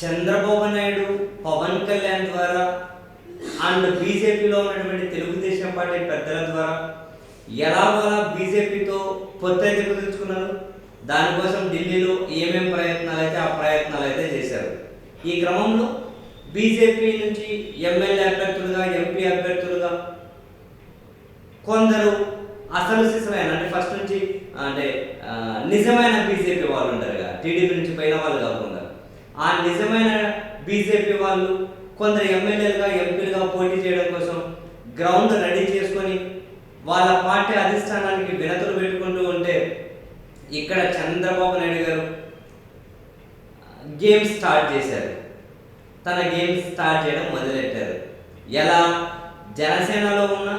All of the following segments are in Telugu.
చంద్రబాబు నాయుడు పవన్ కళ్యాణ్ ద్వారా అండ్ బీజేపీలో ఉన్నటువంటి తెలుగుదేశం పార్టీ పెద్దల ద్వారా ఎలాగోలా బీజేపీతో పొత్తైతే కుదుర్చుకున్నారు. దానికోసం ఢిల్లీలో ఏమేం ప్రయత్నాలు అయితే ఆ ప్రయత్నాలు అయితే చేశారు. ఈ క్రమంలో బీజేపీ నుంచి ఎమ్మెల్యే అభ్యర్థులుగా ఎంపీ అభ్యర్థులుగా కొందరు అసలు సిసమైన అంటే ఫస్ట్ నుంచి అంటే నిజమైన బీజేపీ వాళ్ళు ఉంటారు కదా టీడీపీ నుంచి పైన వాళ్ళు కాకుండా. ఆ నిజమైన బీజేపీ వాళ్ళు కొందరు ఎమ్మెల్యేలుగా ఎంపీలుగా పోటీ చేయడం కోసం గ్రౌండ్ రెడీ చేసుకొని వాళ్ళ పార్టీ అధిష్టానానికి వినతులు పెట్టుకుంటూ ఉంటే ఇక్కడ చంద్రబాబు నాయుడు గారు గేమ్ స్టార్ట్ చేశారు. తన గేమ్ స్టార్ట్ చేయడం మొదలెట్టారు. ఎలా? జనసేనలో ఉన్న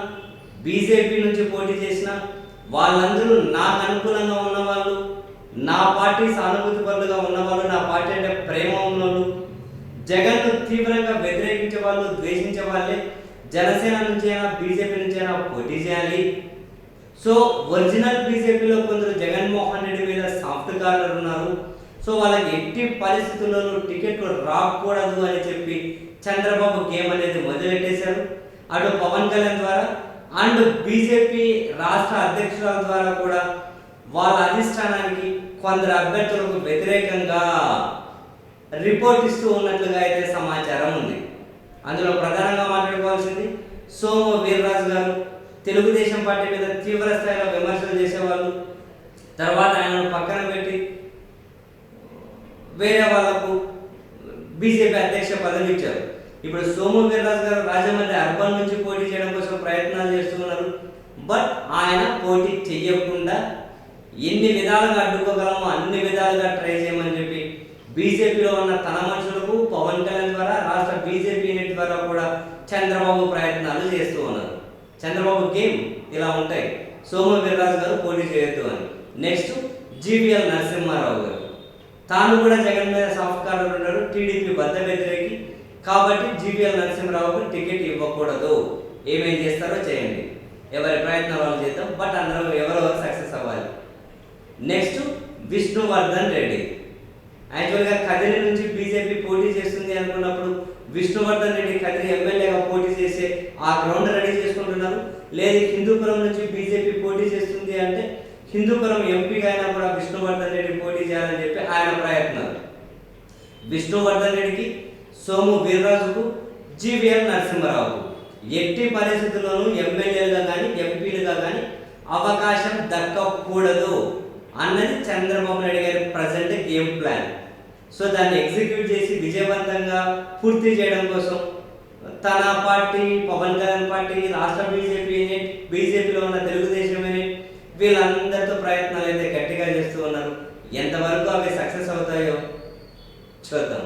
బీజేపీ నుంచి పోటీ చేసిన వాళ్ళందరూ నాకు అనుకూలంగా ఉన్నవాళ్ళు నా పార్టీ సాను పరులుగా ఉన్నవాళ్ళు నా పార్టీ అంటే ప్రేమ ఉన్నోళ్ళు జగన్ను తీవ్రంగా వ్యతిరేకించే వాళ్ళు ద్వేషించే వాళ్ళే జనసేన నుంచి అయినా బీజేపీ నుంచి అయినా పోటీ చేయాలి. సో ఒరిజినల్ బీజేపీలో కొందరు జగన్మోహన్ రెడ్డి మీద సాఫ్ట్ కార్నర్ ఉన్నారు. సో వాళ్ళకి ఎట్టి పరిస్థితుల్లోనూ టికెట్లు రాకూడదు అని చెప్పి చంద్రబాబు గేమ్ అనేది మొదలెట్టేశారు అటు పవన్ కళ్యాణ్ ద్వారా అండ్ బీజేపీ రాష్ట్ర అధ్యక్షుల ద్వారా కూడా వాళ్ళ అధిష్టానానికి కొందరు అభ్యర్థులకు వ్యతిరేకంగా రిపోర్ట్ ఇస్తూ ఉన్నట్లుగా అయితే సమాచారం ఉంది. అందులో ప్రధానంగా మాట్లాడుకోవాల్సింది సోము వీర్రాజు గారు. తెలుగుదేశం పార్టీ మీద తీవ్ర స్థాయిలో విమర్శలు చేసేవాళ్ళు. తర్వాత ఆయనను పక్కన పెట్టి వేరే వాళ్ళకు బీజేపీ అధ్యక్ష పదవి ఇచ్చారు. ఇప్పుడు సోము వీర్రాజు గారు రాజమండ్రి అర్బన్ నుంచి పోటీ చేయడం కోసం ప్రయత్నాలు చేస్తున్నారు బట్ ఆయన పోటీ చెయ్యకుండా ఎన్ని విధాలుగా అడ్డుకోగలమో అన్ని విధాలుగా ట్రై చేయమని చెప్పి బీజేపీలో ఉన్న తన మనుషులకు పవన్ కళ్యాణ్ ద్వారా రాష్ట్ర బీజేపీ చంద్రబాబు ప్రయత్నాలు చేస్తూ ఉన్నారు. చంద్రబాబు గేమ్ ఇలా ఉంటాయి. సోము వీర్రాజు గారు పోటీ చేయొద్దు అని. నెక్స్ట్ జీవీఎల్ నరసింహారావు గారు. తాను కూడా జగన్ మీద సాఫ్ట్ కార్నర్ ఉన్నాడు. టీడీపీ బద్ద వ్యతిరేకి. కాబట్టి జీవీఎల్ నరసింహరావుకు టికెట్ ఇవ్వకూడదు. ఏమేం చేస్తారో చేయండి. ఎవరి ప్రయత్నం వాళ్ళు చేద్దాం. బట్ అందరూ ఎవరెవరు సక్సెస్ అవ్వాలి? నెక్స్ట్ విష్ణువర్ధన్ రెడ్డి. యాక్చువల్గా కదిరి నుంచి బీజేపీ పోటీ చేస్తుంది అనుకున్నప్పుడు విష్ణువర్ధన్ రెడ్డి కదిరి ఎమ్మెల్యే ఆ గ్రౌండ్ రెడీ చేసుకుంటున్నారు. లేదు హిందూపురం నుంచి బీజేపీ పోటీ చేస్తుంది అంటే హిందూపురం ఎంపీగా అయినా కూడా విష్ణువర్ధన్ రెడ్డి పోటీ చేయాలని చెప్పి ఆయన ప్రయత్నాలు. విష్ణువర్ధన్ రెడ్డికి సోము వీర్రాజుకు జీవీఎల్ నరసింహరావుకు. ఎట్టి పరిస్థితుల్లోనూ ఎమ్మెల్యేలుగా కానీ ఎంపీలుగా కానీ అవకాశం దక్కకూడదు అన్నది చంద్రబాబు నాయుడు గారి ప్రజెంట్ గేమ్ ప్లాన్. సో దాన్ని ఎగ్జిక్యూట్ చేసి విజయవంతంగా పూర్తి చేయడం కోసం తన పార్టీ పవన్ కళ్యాణ్ పార్టీ రాష్ట్ర బీజేపీ యూనిట్ బీజేపీలో ఉన్న తెలుగుదేశం యూనిట్ వీళ్ళందరితో ప్రయత్నాలు అయితే గట్టిగా చేస్తూ ఉన్నారు. ఎంతవరకు అవి సక్సెస్ అవుతాయో చూద్దాం.